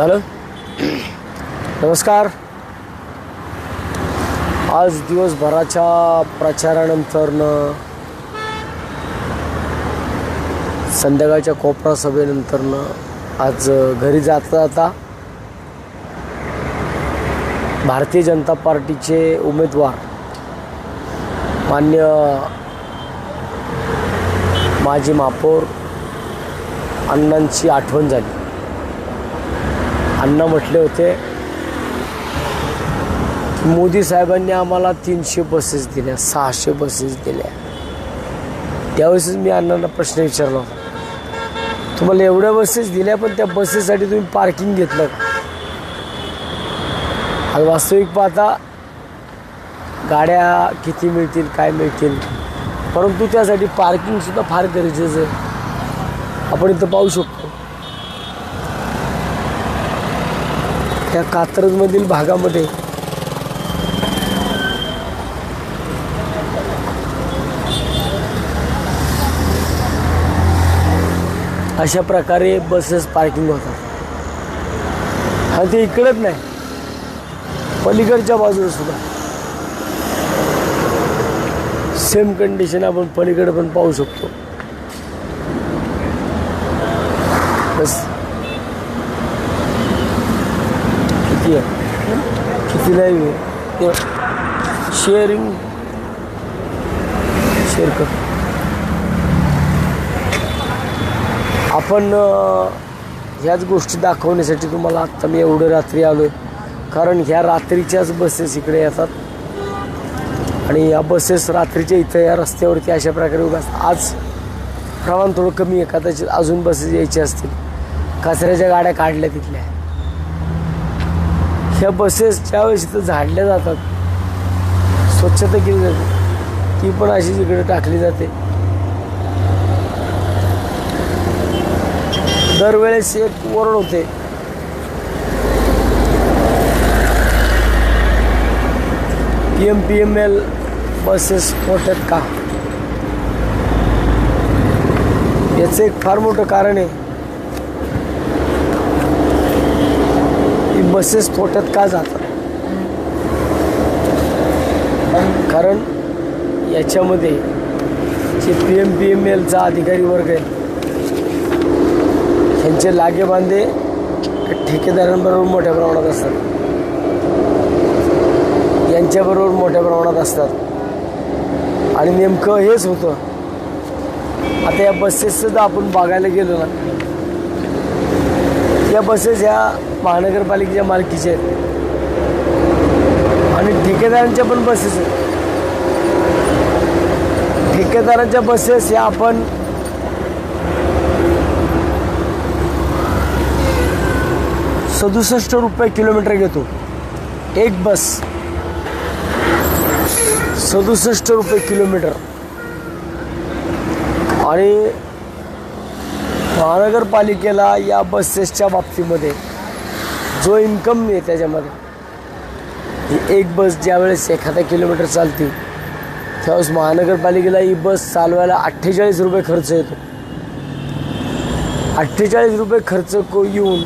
झालं? नमस्कार. आज दिवसभराच्या प्रचारानंतरनं संध्याकाळच्या कोपरा सभेनंतरनं आज घरी जाता जाता भारतीय जनता पार्टीचे उमेदवार मान्य माजी महापौर अण्णांची आठवण झाली. अण्णा म्हटले होते मोदी साहेबांनी आम्हाला तीनशे बसेस दिल्या सहाशे बसेस दिल्या. त्यावेळेसच मी अण्णांना प्रश्न विचारला होता तुम्हाला एवढ्या बसेस दिल्या पण त्या बसेससाठी तुम्ही पार्किंग घेतलं का? वास्तविक पाहता गाड्या किती मिळतील काय मिळतील परंतु त्यासाठी पार्किंगसुद्धा फार गरजेचं आहे. आपण इथं पाहू शकतो. या कात्रजमधील भागामध्ये. अशा प्रकारे बसेस पार्किंग होतात. आणि ते इकडंच नाही पलीकडच्या बाजूला सुद्धा. सेम कंडिशन आपण पलीकडे पण पाहू शकतो बस किती आहे? किती शेअरिंग शेअर कर. आपण ह्याच गोष्टी दाखवण्यासाठी तुम्हाला आत्ता मी एवढं रात्री आलो आहे कारण ह्या रात्रीच्याच बसेस इकडे येतात. आणि या बसेस रात्रीच्या इथं या रस्त्यावरती अशा प्रकारे उभ्या असतात. आज प्रमाण थोडं कमी आहे. कदाचित अजून बसेस यायचे असतील. कचऱ्याच्या गाड्या काढल्या तिथल्या. ह्या बसेस ज्यावेळेस इथं झाडल्या जातात स्वच्छता केली जाते. ती पण अशी इकडे टाकली जाते. दरवेळेस एक ओरड होते. P M P M L buses मोठ्यात का? याचं एक फार मोठं कारण आहे. बसेस थोट्यात का जातात? कारण याच्यामध्ये जे पी एम पी एम एलचा अधिकारी वर्ग आहे ह्यांचे लागे बांधे ठेकेदारांबरोबर मोठ्या प्रमाणात असतात. यांच्याबरोबर मोठ्या प्रमाणात असतात. आणि नेमकं हेच होतं. आता या बसेससुद्धा आपण बघायला गेलो ना या बसेस ह्या महानगरपालिकेच्या मालकीचे आहेत. आणि ठेकेदारांच्या पण बसेस आहेत. ठेकेदारांच्या बसेस या आपण सदुसष्ट रुपये किलोमीटर घेतो. एक बस सदुसष्ट रुपये किलोमीटर. आणि महानगरपालिकेला या बसेसच्या बाबतीमध्ये जो इन्कम आहे त्याच्यामध्ये. ही एक बस ज्यावेळेस एखादा किलोमीटर चालते त्यावेळेस महानगरपालिकेला ही बस चालवायला अठ्ठेचाळीस रुपये खर्च येतो. अठ्ठेचाळीस रुपये खर्च को येऊन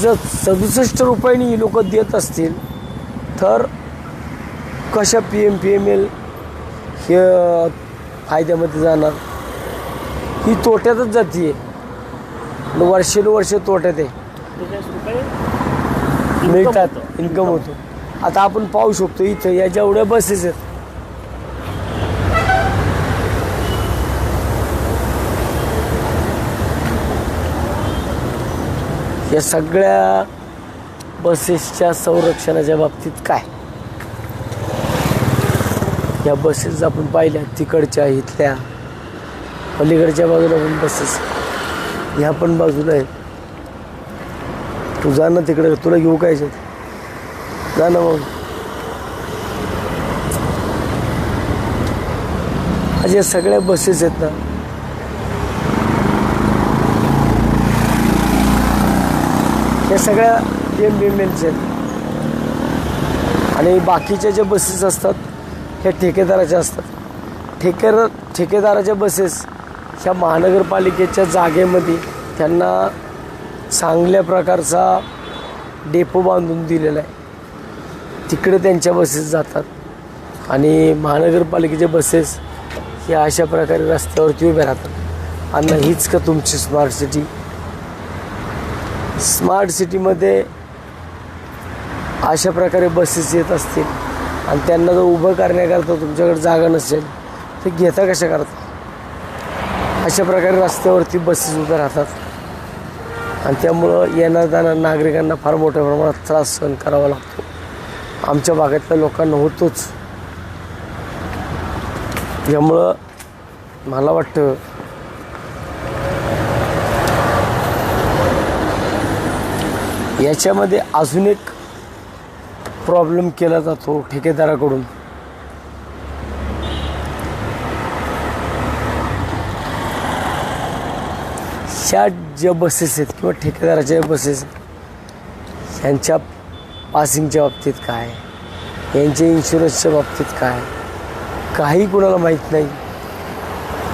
जर सदुसष्ट रुपयांनी ही लोक देत असतील तर कशा P M P M L हे फायद्यामध्ये जाणार? ही तोट्यातच जाते वर्षानुवर्ष तोट्यात आहे. मिळतात इन्कम होतो. आता आपण पाहू शकतो इथं या जेवढ्या बसेस आहेत. या सगळ्या बसेसच्या संरक्षणाच्या बाबतीत काय? या बसेस आपण पाहिल्या तिकडच्या इथल्या. पलीकडच्या बाजूला पण बसेस ह्या पण बाजूला आहेत. तू जा ना तिकडे तुला घेऊ काय जा ना मग. अशा सगळ्या बसेस आहेत ना. या सगळ्या एम बी एम एलच्या आहेत. आणि बाकीच्या ज्या बसेस असतात ह्या ठेकेदाराच्या असतात. ठेकेदार ठेकेदाराच्या बसेस ह्या महानगरपालिकेच्या जागेमध्ये त्यांना चांगल्या प्रकारचा डेपो बांधून दिलेला आहे. तिकडे त्यांच्या बसेस जातात. आणि महानगरपालिकेच्या बसेस ह्या अशा प्रकारे रस्त्यावरती उभ्या राहतात. आणि हीच का तुमची स्मार्ट सिटी स्मार्ट सिटीमध्ये अशा प्रकारे बसेस येत असतील आणि त्यांना जर उभं करण्याकरता तुमच्याकडे जागा नसेल तर घेता कशा करता? अशा प्रकारे रस्त्यावरती बसेस उभ्या राहतात. आणि त्यामुळं येणार जाणार नागरिकांना फार मोठ्या प्रमाणात त्रास सहन करावा लागतो. आमच्या भागातल्या लोकांना होतोच. यामुळं मला वाटतं याच्यामध्ये अजून एक प्रॉब्लेम केला जातो ठेकेदाराकडून. अशा ज्या बसेस आहेत किंवा ठेकेदाराच्या बसेस यांच्या पासिंगच्या बाबतीत काय? यांच्या इन्शुरन्सच्या बाबतीत काय? काही कोणाला माहीत नाही.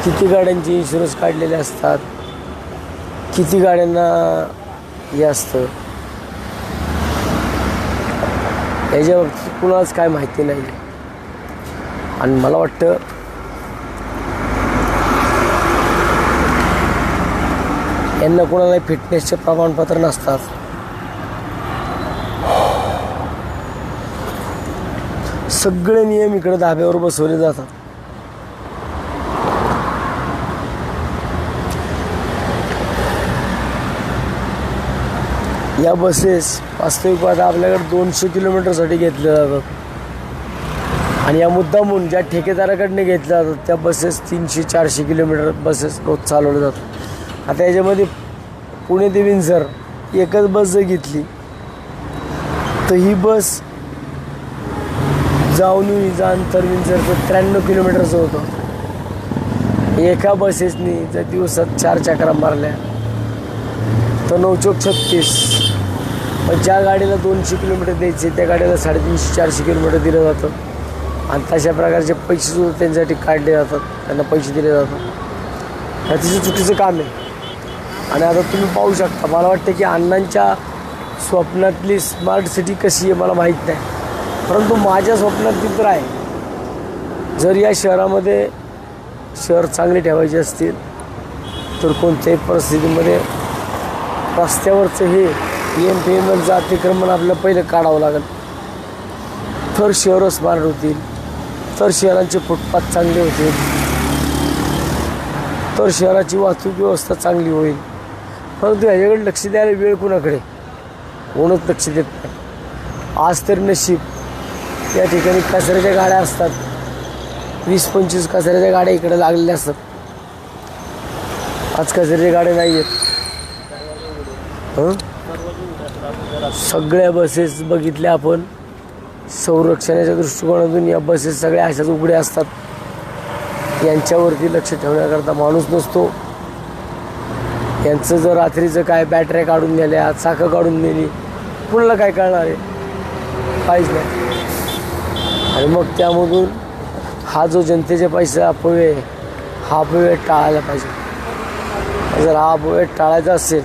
किती गाड्यांचे इन्शुरन्स काढलेले असतात? किती गाड्यांना हे असतं? याच्या बाबतीत कुणालाच काय माहिती नाही. आणि मला वाटतं यांना कोणाला फिटनेसचे प्रमाणपत्र नसतात. सगळे नियम इकडे धाब्यावर बसवले जातात. या बसेस वास्तविक आता आपल्याकडे दोनशे किलोमीटरसाठी घेतल्या जातात आणि या मुद्दामून ज्या ठेकेदाराकडनं घेतल्या जातात त्या बसेस तीनशे चारशे किलोमीटर बसेस रोज चालवल्या जातात. आता याच्यामध्ये पुणे ते विंझर एकच बस जर घेतली तर ही बस जाऊन हिचं अंतर विंझरचं त्र्याण्णव किलोमीटरचं होतं. एका बसेसनी जर दिवसात चार चक्रा मारल्या तर नऊचोक छत्तीस. पण ज्या गाडीला दोनशे किलोमीटर द्यायचे त्या गाडीला साडेतीनशे चारशे किलोमीटर दिलं जातं. आणि तशा प्रकारचे पैसेसुद्धा त्यांच्यासाठी काढले जातात त्यांना पैसे दिले जातात. ह्या तिचं चुकीचं काम आहे. आणि आता तुम्ही पाहू शकता मला वाटतं की अण्णांच्या स्वप्नातली स्मार्ट सिटी कशी आहे मला माहीत नाही. परंतु माझ्या स्वप्नात तर आहे. जर या शहरामध्ये शहर चांगले ठेवायचे असतील तर कोणत्याही परिस्थितीमध्ये रस्त्यावरचं हे एम पी एम एलचं अतिक्रमण आपल्याला पहिलं काढावं लागेल. तर शहरं स्मार्ट होतील तर शहरांचे फुटपाथ चांगले होतील तर शहराची वाहतूक व्यवस्था चांगली होईल. परंतु ह्याच्याकडे लक्ष द्यायला वेळ कुणाकडे? कोणच लक्ष देत नाही. आज तर नशीब. या ठिकाणी कचऱ्याच्या गाड्या असतात. वीस पंचवीस कचऱ्याच्या गाड्या इकडे लागलेल्या असतात. आज कचऱ्याच्या गाड्या नाही आहेत सगळ्या बसेस बघितल्या आपण. संरक्षणाच्या दृष्टिकोनातून या बसेस सगळ्या अशाच उघड्या असतात. यांच्यावरती लक्ष ठेवण्याकरता माणूस नसतो. यांचं जर रात्रीचं काय बॅटऱ्या काढून नेल्या चाकं काढून नेली कुणाला काय कळणार आहे? काहीच नाही. आणि मग त्यामधून हा जो जनतेचे पैसे अपव्यय आहे, हा अपव्यय टाळायला पाहिजे. जर हा अपव्यय टाळायचा असेल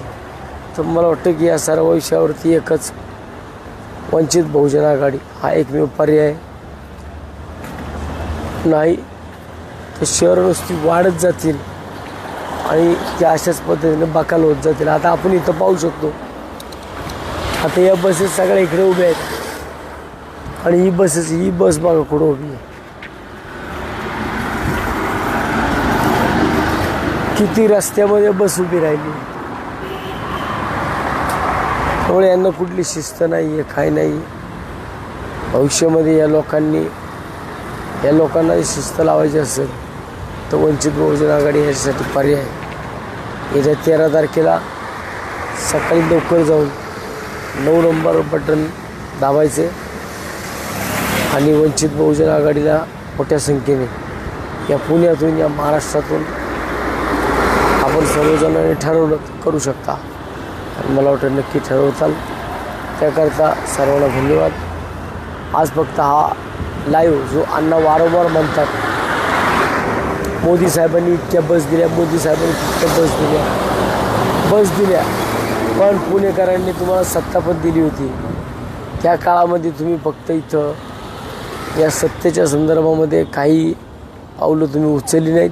तर मला वाटतं की या सर्व विषयावरती एकच वंचित बहुजन आघाडी हा एकमेव पर्याय आहे. नाही तर शहर नुसती वाढत जातील. आणि त्या अशाच पद्धतीने बकाल होत जातील. आता आपण इथं पाहू शकतो. आता या बसेस सगळ्या इकडे उभ्या आहेत. आणि ही बसेस ही बस बघा कुठं उभी आहे. किती रस्त्यामध्ये बस उभी राहिली. त्यामुळे यांना कुठली शिस्त नाही आहे काय नाही. भविष्यामध्ये या लोकांनी या लोकांना शिस्त लावायची असेल तर वंचित बहुजन आघाडी ह्याच्यासाठी पर्याय येत्या तेरा तारखेला सकाळी लवकर जाऊन नऊ नंबर बटन दाबायचे आणि वंचित बहुजन आघाडीला मोठ्या संख्येने या पुण्यातून या महाराष्ट्रातून आपण सर्वजणांनी ठरवलं करू शकता. आणि मला वाटतं नक्की ठरवताल. त्याकरता सर्वांना धन्यवाद. आज फक्त हा लाईव्ह जो अण्णा वारंवार म्हणतात मोदी साहेबांनी इतक्या बस दिल्या मोदी साहेबांनी इतक्या बस दिल्या. बस दिल्या. पण पुणेकरांनी तुम्हाला सत्ता पण दिली होती. त्या काळामध्ये तुम्ही फक्त इथं या सत्तेच्या संदर्भामध्ये काही पावलं तुम्ही उचलली नाहीत.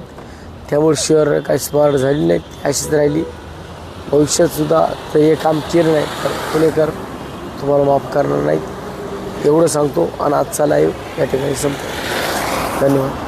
त्यामुळे शहर काही स्मार्ट झाली नाहीत अशीच राहिली. भविष्यातसुद्धा तर हे काम केलं नाही तर पुणेकर तुम्हाला माफ करणार नाहीत. एवढं सांगतो आणि आजचा लाईव्ह या ठिकाणी संपतो. धन्यवाद.